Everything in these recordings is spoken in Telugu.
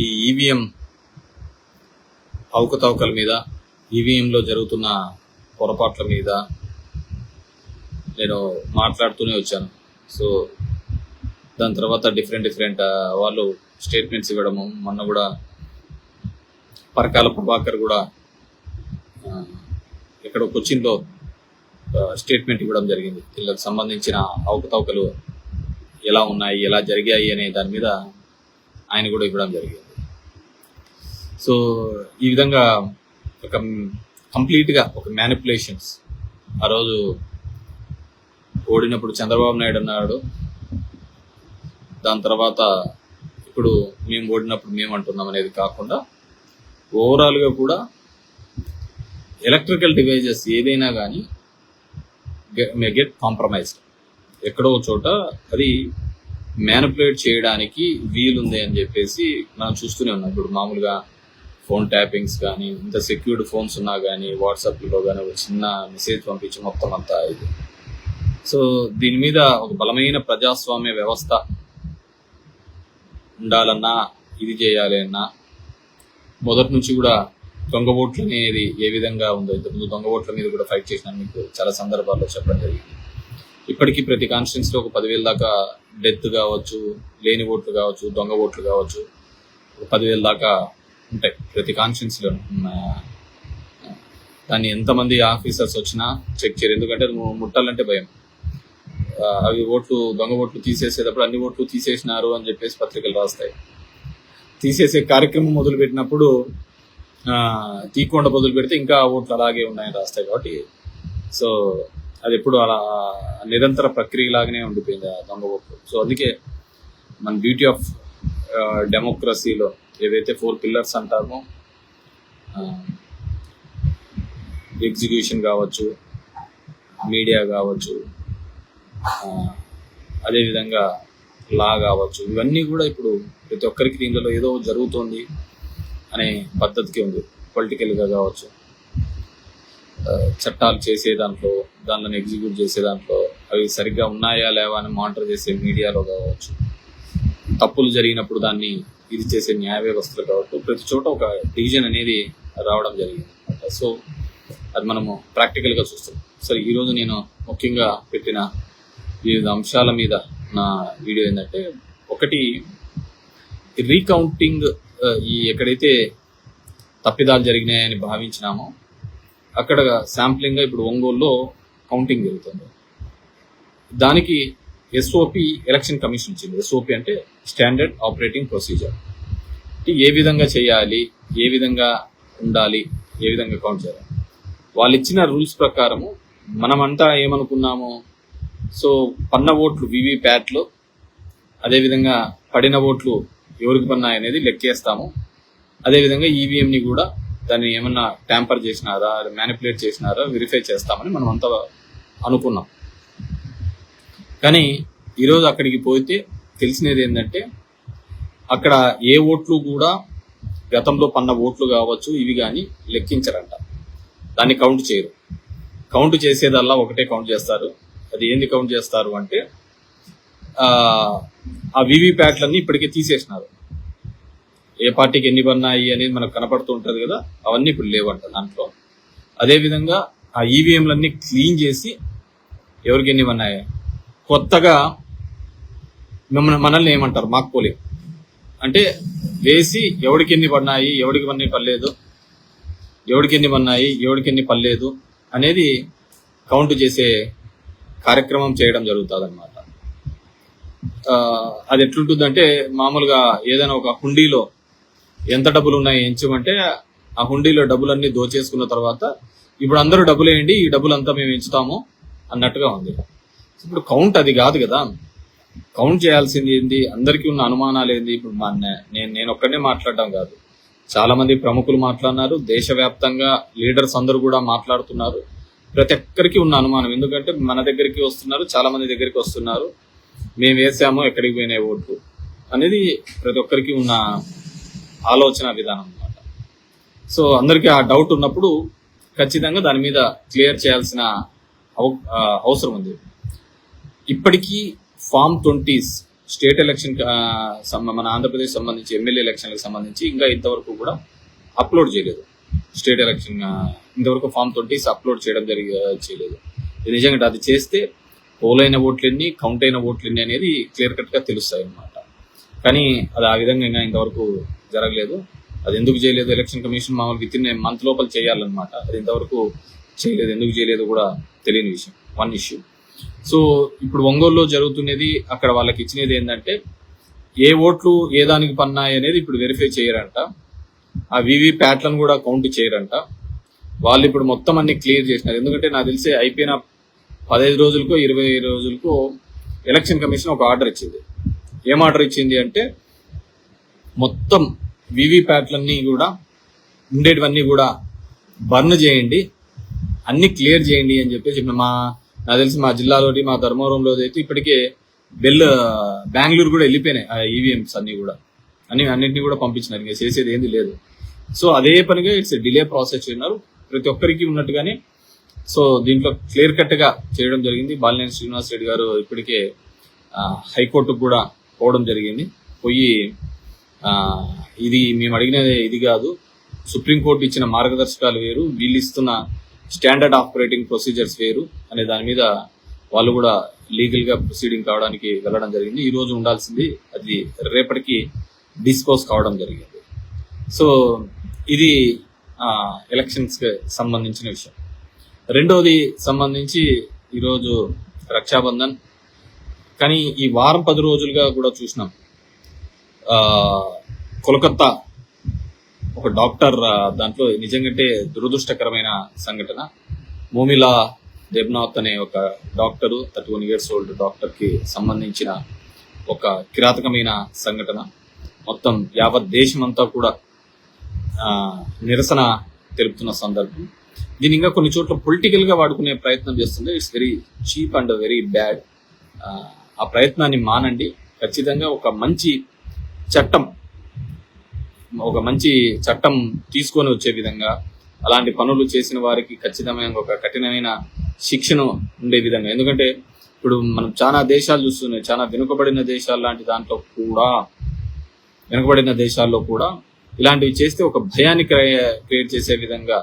ఈ ఈవీఎం అవకతవకల మీద ఈవీఎంలో జరుగుతున్న పొరపాట్ల మీద నేను మాట్లాడుతూనే వచ్చాను. సో దాని తర్వాత డిఫరెంట్ డిఫరెంట్ వాళ్ళు స్టేట్మెంట్స్ ఇవ్వడము మొన్న కూడా పరకాల ప్రభాకర్ కూడా ఇక్కడ కొచ్చిన్లో స్టేట్మెంట్ ఇవ్వడం జరిగింది. వీళ్ళకి సంబంధించిన అవకతవకలు ఎలా ఉన్నాయి ఎలా జరిగాయి అనే దాని మీద ఆయన కూడా ఇవ్వడం జరిగింది. సో ఈ విధంగా ఒక కంప్లీట్గా ఒక మ్యానిపులేషన్స్ ఆ రోజు ఓడినప్పుడు చంద్రబాబు నాయుడు అన్నాడు. దాని తర్వాత ఇప్పుడు మేము ఓడినప్పుడు మేము అంటున్నాం అనేది కాకుండా ఓవరాల్గా కూడా ఎలక్ట్రికల్ డివైజెస్ ఏదైనా కానీ మే గెట్ కాంప్రమైజ్డ్. ఎక్కడో చోట అది మ్యానిపులేట్ చేయడానికి వీలుంది అని చెప్పేసి మనం చూస్తూనే ఉన్నాం. ఇప్పుడు మామూలుగా ఫోన్ ట్యాపింగ్స్ కానీ ఇంత సెక్యూర్డ్ ఫోన్స్ ఉన్నా కానీ వాట్సాప్లో కానీ ఒక చిన్న మెసేజ్ పంపించి మొత్తం అంతా ఇది. సో దీని మీద ఒక బలమైన ప్రజాస్వామ్య వ్యవస్థ ఉండాలన్నా ఇది చేయాలి అన్నా మొదటి నుంచి కూడా దొంగ ఓట్లు అనేది ఏ విధంగా ఉందో ఇంతకుముందు దొంగ ఓట్ల మీద కూడా ఫైట్ చేసిన మీకు చాలా సందర్భాల్లో చెప్పడం జరిగింది. ఇప్పటికీ ప్రతి కాన్స్టిట్యున్సీలో ఒక పదివేల దాకా డెత్ కావచ్చు లేని ఓట్లు కావచ్చు దొంగ ఓట్లు కావచ్చు ఒక పదివేల దాకా ఉంటాయి ప్రతి కాన్స్టిట్యున్సీలో దాన్ని ఎంతమంది ఆఫీసర్స్ వచ్చినా చెక్ చేయరు. ఎందుకంటే ముట్టాలంటే భయం. అవి ఓట్లు దొంగ ఓట్లు తీసేసేటప్పుడు అన్ని ఓట్లు తీసేసినారు అని చెప్పేసి పత్రికలు రాస్తాయి. తీసేసే కార్యక్రమం మొదలు పెట్టినప్పుడు ఆ, తీయకుండా మొదలు పెడితే ఇంకా ఓట్లు అలాగే ఉన్నాయని రాస్తాయి కాబట్టి. సో అది ఎప్పుడు అలా నిరంతర ప్రక్రియ లాగానే ఉండిపోయింది ఆ దొంగ ఓట్లు. సో అందుకే మన బ్యూటీ ఆఫ్ డెమోక్రసీలో ఏవైతే ఫోర్ పిల్లర్స్ అంటామో ఎగ్జిక్యూషన్ కావచ్చు మీడియా కావచ్చు అదేవిధంగా లా కావచ్చు ఇవన్నీ కూడా ఇప్పుడు ప్రతి ఒక్కరికి దీనిలో ఏదో జరుగుతోంది అనే పద్ధతికి ఉంది. పొలిటికల్గా కావచ్చు చట్టాలు చేసే దాంట్లో దానిని ఎగ్జిక్యూట్ చేసే దాంట్లో అవి సరిగ్గా ఉన్నాయా లేవా అని మానిటర్ చేసే మీడియాలో కావచ్చు. తప్పులు జరిగినప్పుడు దాన్ని ఇది చేసే న్యాయ వ్యవస్థలు కావచ్చు. ప్రతి చోట ఒక డివిజన్ అనేది రావడం జరిగింది అనమాట సో అది మనము ప్రాక్టికల్గా చూస్తాం సరే ఈరోజు నేను ముఖ్యంగా పెట్టిన వివిధ అంశాల మీద నా వీడియో ఏంటంటే ఒకటి రీకౌంటింగ్ ఈ ఎక్కడైతే తప్పిదాలు జరిగినాయని భావించినామో అక్కడ శాంప్లింగ్గా ఇప్పుడు ఒంగోలులో కౌంటింగ్ జరుగుతుంది. దానికి ఎస్ఓపి ఎలక్షన్ కమిషన్ ఇచ్చింది. ఎస్ఓపి అంటే స్టాండర్డ్ ఆపరేటింగ్ ప్రొసీజర్ ఏ విధంగా చేయాలి ఏ విధంగా ఉండాలి ఏ విధంగా కౌంట్ చేయాలి. వాళ్ళు ఇచ్చిన రూల్స్ ప్రకారము మనమంతా ఏమనుకున్నాము సో పన్న ఓట్లు వివి ప్యాట్లో అదేవిధంగా పడిన ఓట్లు ఎవరికి పన్నాయి అనేది లెక్కేస్తాము అదేవిధంగా ఈవీఎంని కూడా దాన్ని ఏమన్నా ట్యాంపర్ చేసినారా మ్యానిపులేట్ చేసినారా వెరిఫై చేస్తామని మనం అంతా అనుకున్నాం. కానీ ఈరోజు అక్కడికి పోతే తెలిసినది ఏంటంటే అక్కడ ఏ ఓట్లు కూడా గతంలో పన్న ఓట్లు కావచ్చు ఇవి కానీ లెక్కించరంట. దాన్ని కౌంట్ చేయరు. కౌంట్ చేసేదల్లా ఒకటే కౌంట్ చేస్తారు. అది ఏంది కౌంట్ చేస్తారు అంటే ఆ, వివిప్యాట్లన్నీ ఇప్పటికే తీసేసినారు. ఏ పార్టీకి ఎన్ని పన్నాయి అనేది మనకు కనపడుతూ ఉంటుంది కదా అవన్నీ ఇప్పుడు లేవంట దాంట్లో. అదేవిధంగా ఆ ఈవీఎంలన్నీ క్లీన్ చేసి ఎవరికి ఎన్ని పన్నాయి కొత్తగా మిమ్మల్ని మనల్ని ఏమంటారు? మాకు పోలే అంటే వేసి ఎవడికి ఎన్ని పడినాయి ఎవడికి పన్ని పర్లేదు ఎవడికి ఎన్ని పన్నాయి ఎవడికి ఎన్ని పర్లేదు అనేది కౌంట్ చేసే కార్యక్రమం చేయడం జరుగుతుంది అనమాట అది ఎట్లుంటుందంటే మామూలుగా ఏదైనా ఒక హుండీలో ఎంత డబ్బులు ఉన్నాయి ఎంచమంటే ఆ హుండీలో డబ్బులన్నీ దోచేసుకున్న తర్వాత ఇప్పుడు అందరూ డబ్బులు వేయండి ఈ డబ్బులు అంతా మేము ఎంచుతాము. అన్నట్టుగా ఉంది. ఇప్పుడు కౌంట్ అది కాదు కదా. కౌంట్ చేయాల్సింది ఏంది? అందరికీ ఉన్న అనుమానాలు ఏంది? ఇప్పుడు మా నేను నేను ఒక్కడే మాట్లాడడం కాదు. చాలా మంది ప్రముఖులు మాట్లాడినారు. దేశవ్యాప్తంగా లీడర్స్ అందరూ కూడా మాట్లాడుతున్నారు. ప్రతి ఒక్కరికి ఉన్న అనుమానం. ఎందుకంటే మన దగ్గరికి వస్తున్నారు చాలా మంది దగ్గరికి వస్తున్నారు. మేము వేసాము ఎక్కడికి పోయినాయి ఓట్లు అనేది ప్రతి ఒక్కరికి ఉన్న ఆలోచన విధానం అనమాట సో అందరికీ ఆ డౌట్ ఉన్నప్పుడు ఖచ్చితంగా దాని మీద క్లియర్ చేయాల్సిన అవసరం ఉంది. ఇప్పటికీ ఫామ్ ట్వంటీస్ స్టేట్ ఎలక్షన్ మన ఆంధ్రప్రదేశ్ సంబంధించి ఎమ్మెల్యే ఎలక్షన్లకు సంబంధించి ఇంకా ఇంతవరకు కూడా అప్లోడ్ చేయలేదు. స్టేట్ ఎలక్షన్ ఇంతవరకు ఫామ్ ట్వంటీస్ అప్లోడ్ చేయడం జరిగి చేయలేదు. నిజంగా అది చేస్తే పోలైన ఓట్లన్నీ కౌంట్ అయిన ఓట్లన్నీ అనేది క్లియర్ కట్గా తెలుస్తాయి అన్నమాట. కానీ అది ఆ విధంగా ఇంకా ఇంతవరకు జరగలేదు. అది ఎందుకు చేయలేదు? ఎలక్షన్ కమిషన్ మామూలు విత్ ఇన్ మంత్ లోపల చేయాలన్నమాట. అది ఇంతవరకు చేయలేదు. ఎందుకు చేయలేదు కూడా తెలియని విషయం. వన్ ఇష్యూ సో ఇప్పుడు ఒంగోలులో జరుగుతున్నది అక్కడ వాళ్ళకి ఇచ్చినది ఏంటంటే ఏ ఓట్లు ఏ దానికి పన్నాయి అనేది ఇప్పుడు వెరిఫై చేయరంట. ఆ వివి ప్యాట్లను కూడా కౌంట్ చేయరంట. వాళ్ళు ఇప్పుడు మొత్తం అన్ని క్లియర్ చేసినారు. ఎందుకంటే నాకు తెలిసి అయిపోయిన పదహైదు రోజులకో ఇరవై రోజులకో ఎలక్షన్ కమిషన్ ఒక ఆర్డర్ ఇచ్చింది. ఏం ఆర్డర్ ఇచ్చింది అంటే మొత్తం వివి ప్యాట్లన్నీ కూడా ఉండేటివన్నీ కూడా బర్న్ చేయండి. అన్ని క్లియర్ చేయండి అని చెప్పేసి ఇప్పుడు మా నాకు తెలిసి మా జిల్లాలోటి మా ధర్మవరంలో అయితే ఇప్పటికే బెల్ బెంగళూరు కూడా వెళ్ళిపోయినాయి ఆ ఈవీఎంస్ అన్ని కూడా. అన్ని అన్నింటినీ కూడా పంపించినారు ఇంకా చేసేది ఏంది లేదు. సో అదే పనిగా ఇట్స్ డిలే ప్రాసెస్ ఉన్నారు ప్రతి ఒక్కరికి ఉన్నట్టుగానే సో దీంట్లో క్లియర్ కట్గా చేయడం జరిగింది. బాలినేని శ్రీనివాస్ రెడ్డి గారు ఇప్పటికే హైకోర్టుకు కూడా పోవడం జరిగింది. పోయి ఇది మేము అడిగినది ఇది కాదు. సుప్రీంకోర్టు ఇచ్చిన మార్గదర్శకాలు వేరు. వీళ్ళు ఇస్తున్న స్టాండర్డ్ ఆపరేటింగ్ ప్రొసీజర్స్ వేరు అనే దాని మీద వాళ్ళు కూడా లీగల్గా ప్రొసీడింగ్ కావడానికి వెళ్ళడం జరిగింది. ఈ రోజు ఉండాల్సింది అది రేపటికి డిస్పోజ్ కావడం జరిగింది. సో ఇది ఎలక్షన్స్కి సంబంధించిన విషయం. రెండవది సంబంధించి ఈరోజు రక్షాబంధన్. కానీ ఈ వారం పది రోజులుగా కూడా చూసినాం. ఆ, కోలకత్తా ఒక డాక్టర్ దాంట్లో నిజంగంటే దురదృష్టకరమైన సంఘటన. మోమిలా దేబ్నాథ్ అనే ఒక doctor thirty one years old డాక్టర్కి సంబంధించిన ఒక కిరాతకమైన సంఘటన. మొత్తం యావత్ దేశమంతా కూడా నిరసన తెలుపుతున్న సందర్భం. దీని ఇంకా కొన్ని చోట్ల పొలిటికల్గా వాడుకునే ప్రయత్నం చేస్తుంది it's very cheap and very bad. ఆ ప్రయత్నాన్ని మానండి. ఖచ్చితంగా ఒక మంచి చట్టం ఒక మంచి చట్టం తీసుకొని వచ్చే విధంగా అలాంటి పనులు చేసిన వారికి ఖచ్చితమైన ఒక కఠినమైన శిక్షను ఉండే విధంగా. ఎందుకంటే ఇప్పుడు మనం చాలా దేశాలు చూస్తున్నాయి చాలా వెనుకబడిన దేశాలు లాంటి దాంట్లో కూడా వెనుకబడిన దేశాల్లో కూడా ఇలాంటివి చేస్తే ఒక భయాన్ని క్రియేట్ చేసే విధంగా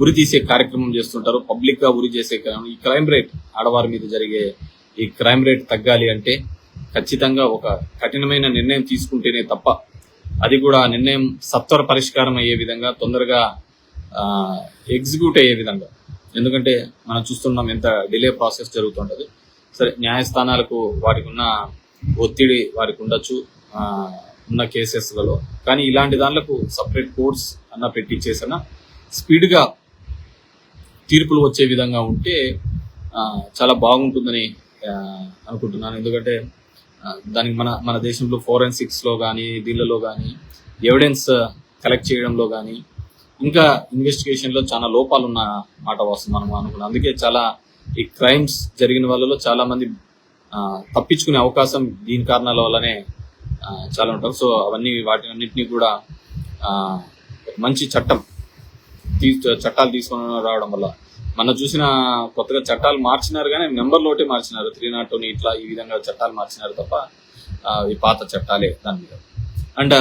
ఉరి తీసే కార్యక్రమం చేస్తుంటారు. పబ్లిక్గా ఉరి చేసే ఈ క్రైమ్ రేట్ ఆడవారి మీద జరిగే ఈ క్రైమ్ రేట్ తగ్గాలి అంటే ఖచ్చితంగా ఒక కఠినమైన నిర్ణయం తీసుకుంటేనే తప్ప అది కూడా ఆ నిర్ణయం సత్వర పరిష్కారం అయ్యే విధంగా తొందరగా ఎగ్జిక్యూట్ అయ్యే విధంగా. ఎందుకంటే మనం చూస్తున్నాం ఎంత డిలే ప్రాసెస్ జరుగుతుంటుంది. సరే న్యాయస్థానాలకు వారికి ఉన్న ఒత్తిడి వారికి ఉండొచ్చు ఉన్న కేసెస్లలో. కానీ ఇలాంటి దానిలకు సపరేట్ కోర్స్ అన్న పెట్టి చేసిన స్పీడ్గా తీర్పులు వచ్చే విధంగా ఉంటే చాలా బాగుంటుందని అనుకుంటున్నాను. ఎందుకంటే దానికి మన మన దేశంలో ఫోరెన్సిక్స్లో కానీ దీనిలో కానీ ఎవిడెన్స్ కలెక్ట్ చేయడంలో కానీ ఇంకా ఇన్వెస్టిగేషన్లో చాలా లోపాలు ఉన్న మాట వస్తుంది మనం అనుకున్నాం. అందుకే చాలా ఈ క్రైమ్స్ జరిగిన వాళ్ళలో చాలా మంది తప్పించుకునే అవకాశం దీని కారణాల వల్లనే చాలా ఉంటారు. సో అవన్నీ వాటి అన్నింటినీ కూడా మంచి చట్టం తీ చట్టాలు తీసుకొని రావడం వల్ల మన చూసిన కొత్తగా చట్టాలు మార్చినారు కానీ నెంబర్ లోటే మార్చినారు. త్రీ నాట్ ఇట్లా ఈ విధంగా చట్టాలు మార్చినారు తప్ప ఈ పాత చట్టాలే దాని మీద. అండ్